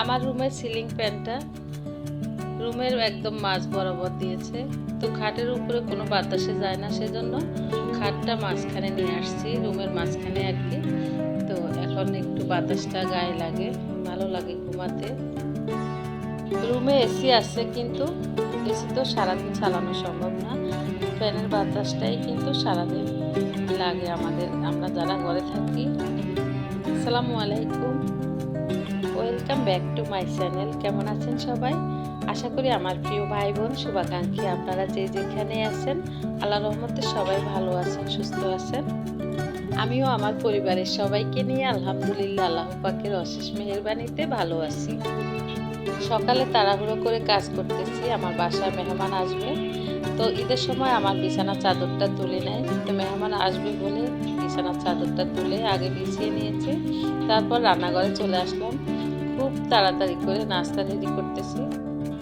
আমার রুমের সিলিং ফ্যানটা রুমের একদম মাঝ বরাবর দিয়েছে। তো খাটের উপরে কোনো বাতাসে যায় না, সেজন্য খাটটা মাঝখানে নিয়ে আসছি, রুমের মাঝখানে আর কি। তো এখন একটু বাতাসটা গায়ে লাগে, ভালো লাগে ঘুমাতে। রুমে এসি আছে কিন্তু এসি তো সারাদিন চালানো সম্ভব না। ফ্যানের বাতাসটাই কিন্তু সারাদিন লাগে আমাদের, আমরা যারা ঘরে থাকি। আসসালামু আলাইকুম। Welcome back to my channel. কেমন আছেন সবাই? আশা করি আমার প্রিয় ভাই বোন শুভাকাঙ্ক্ষী আপনারা যে যেখানে আছেন, আল্লাহ রহমতে সবাই ভালো আছেন, সুস্থ আছেন। আমিও আমার পরিবারের সবাইকে নিয়ে আলহামদুলিল্লাহ আল্লাহ পাকের অশেষ মেহরবানিতে ভালো আছি। সকালে তাড়াহুড়ো করে কাজ করতেছি, আমার বাসায় মেহমান আসবে। তো ঈদের সময় আমার বিছানার চাদরটা তুলে নেয়। তো মেহমান আসবে বলে বিছানার চাদরটা তুলে আগে বিছিয়ে নিয়েছে। তারপর রান্নাঘরে চলে আসলাম। খুব তাড়াতাড়ি করে নাস্তা রেডি করতেছি।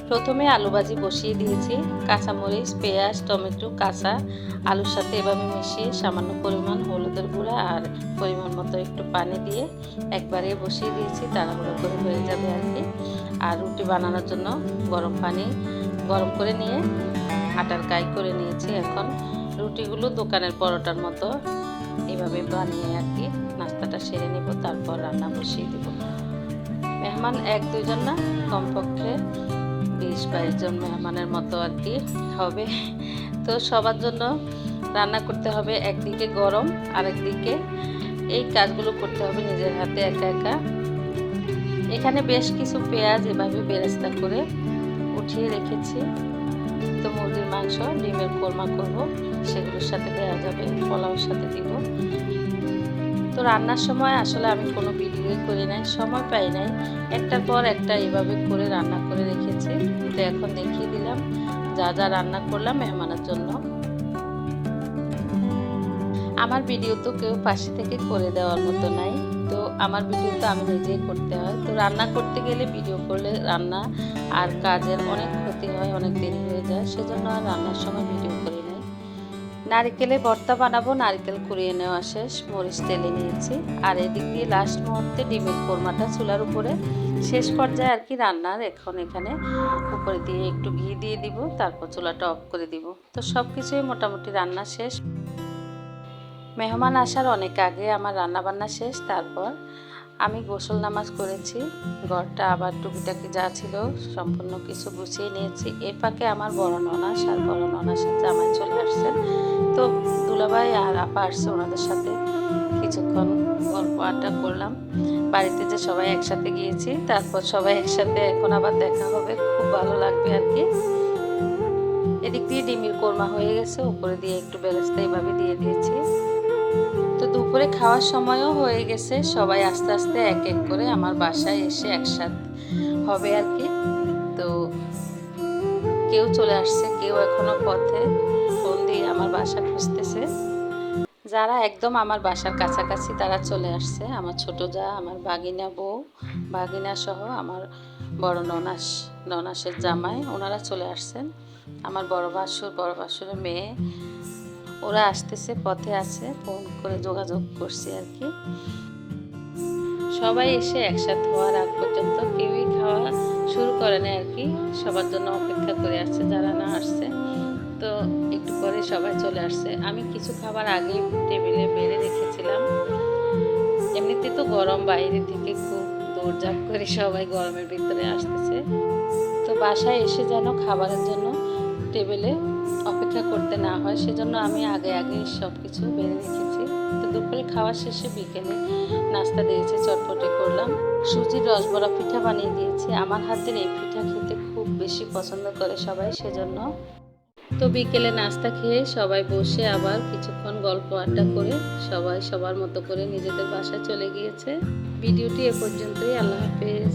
প্রথমে আলু ভাজি বসিয়ে দিয়েছি, কাঁচামরিচ, পেঁয়াজ, টমেটো, কাঁচা আলুর সাথে এভাবে মিশিয়ে সামান্য পরিমাণ হলুদের গুঁড়া আর পরিমাণ মতো একটু পানি দিয়ে একবারে বসিয়ে দিয়েছি, তাড়াহুড়ো করে হয়ে যাবে আর কি। আর রুটি বানানোর জন্য গরম পানি গরম করে নিয়ে আটার কাই করে নিয়েছি এখন। রুটিগুলো দোকানের পরোটার মতো এভাবে বানিয়ে আর কি নাস্তাটা সেরে নেব, তারপর রান্না বসিয়ে দেব। মেহমান এক দুজন না, কমপক্ষে বিশ বাইশ জন মেহমানের মতো আর কি হবে। তো সবার জন্য রান্না করতে হবে একদিকে গরম আর একদিকে এই কাজগুলো করতে হবে নিজের হাতে একা একা। এখানে বেশ কিছু পেঁয়াজ এভাবে বেরেস্তা করে উঠিয়ে রেখেছি। তো মুরগির মাংস, ডিমের কোরমা করব, সেগুলোর সাথে দেওয়া যাবে পোলাওর সাথে দিব। তো রান্নার সময় আসলে আমি কোনো ভিডিও করি নাই, সময় পাই নাই। একটার পর একটা এভাবে করে রান্না করে রেখেছি। তো এখন দেখিয়ে দিলাম যা যা রান্না করলাম মেহমানের জন্য। আমার ভিডিও তো কেউ পাশে থেকে করে দেওয়ার মতো নাই। তো আমার ভিডিও তো আমি নিজেই করতে হয়। তো রান্না করতে গেলে ভিডিও করলে রান্না আর কাজের অনেক ক্ষতি হয়, অনেক দেরি হয়ে যায়। সেজন্য আর রান্নার সময় ভিডিও করি নারিকেলে ভর্তা বানাবো, নারকেল কুড়িয়ে নেওয়া শেষ, মরিচ তেলে নিয়েছি। আর এদিক দিয়ে লাস্ট মুহূর্তে ডিমের কোরমাটা চুলার উপরে। শেষ পর্যায়ে আর কি রান্নার এখন এখানে উপরে দিয়ে একটু ঘি দিয়ে দিব, তারপর চুলাটা অফ করে দিব। তো সব কিছুই মোটামুটি রান্না শেষ। মেহমান আসার অনেক আগে আমার রান্না বান্না শেষ, তারপর আমি গোসল নামাজ করেছি, ঘরটা আবার টুকিটাকি যা ছিল সম্পূর্ণ কিছু গুছিয়ে নিয়েছি। এর ফাঁকে আমার বড় ননাস আর বড় ননাসের জামাই চলে আসছেন তো দুলাভাই আর আপা আসছে ওনাদের সাথে। কিছুক্ষণ গল্প আড্ডা করলাম। বাড়িতে যে সবাই একসাথে গিয়েছি, তারপর সবাই একসাথে এখন আবার দেখা হবে। খুব ভালো লাগবে আর কি। এদিক দিয়ে ডিমির কোরমা হয়ে গেছে, উপরে দিয়ে একটু বেরেস্তা এইভাবে দিয়ে দিয়েছি। তো দুপুরে খাওয়ার সময়ও হয়ে গেছে। সবাই আস্তে আস্তে এক এক করে আমার বাসায় এসে একসাথে হবে আর কি। তো কেউ চলে আসছে, কেউ এখনও পথে। ফোন দিয়ে আমার বাসা খুঁজতেছে। যারা একদম আমার বাসার কাছাকাছি তারা চলে আসছে। আমার ছোট যা, আমার বাগিনা বউ বাগিনা সহ আমার বড় ননাস, ননাসের জামাই, ওনারা চলে আসছেন। আমার বড় বাসুর বড় বাসুরের মেয়ে ওরা আসতেছে, পথে আছে, ফোন করে যোগাযোগ করছি আর কি। সবাই এসে একসাথে হওয়ার আগ পর্যন্ত কেউই খাওয়া শুরু করে না আর কি। সবার জন্য অপেক্ষা করে আসছে, যারা না আসছে, তো একটু পরে সবাই চলে আসছে। আমি কিছু খাবার আগে টেবিলে বেড়ে রেখেছিলাম। এমনিতে তো গরম বাইরে থেকে খুব দৌড়ঝাঁপ করে সবাই গরমের ভিতরে আসতেছে। তো বাসায় এসে যেন খাবারের জন্য টেবিলে অপেক্ষা করতে না হয়, সেজন্য আমি আগে আগে সব কিছু বেড়ে রেখেছি। তো দুপুরে খাওয়া শেষে বিকেলে নাস্তা দিয়েছি, চটপটে করলাম। সুজির রসবড়া পিঠা বানিয়ে দিয়েছি। আমার হাতের এই পিঠা খেতে খুব বেশি পছন্দ করে সবাই, সেজন্য। তো বিকেলে নাস্তা খেয়ে সবাই বসে আবার কিছুক্ষণ গল্প আড্ডা করে সবাই সবার মতো করে নিজেদের বাসায় চলে গিয়েছে। ভিডিওটি এ পর্যন্তই, আল্লাহ হাফেজ।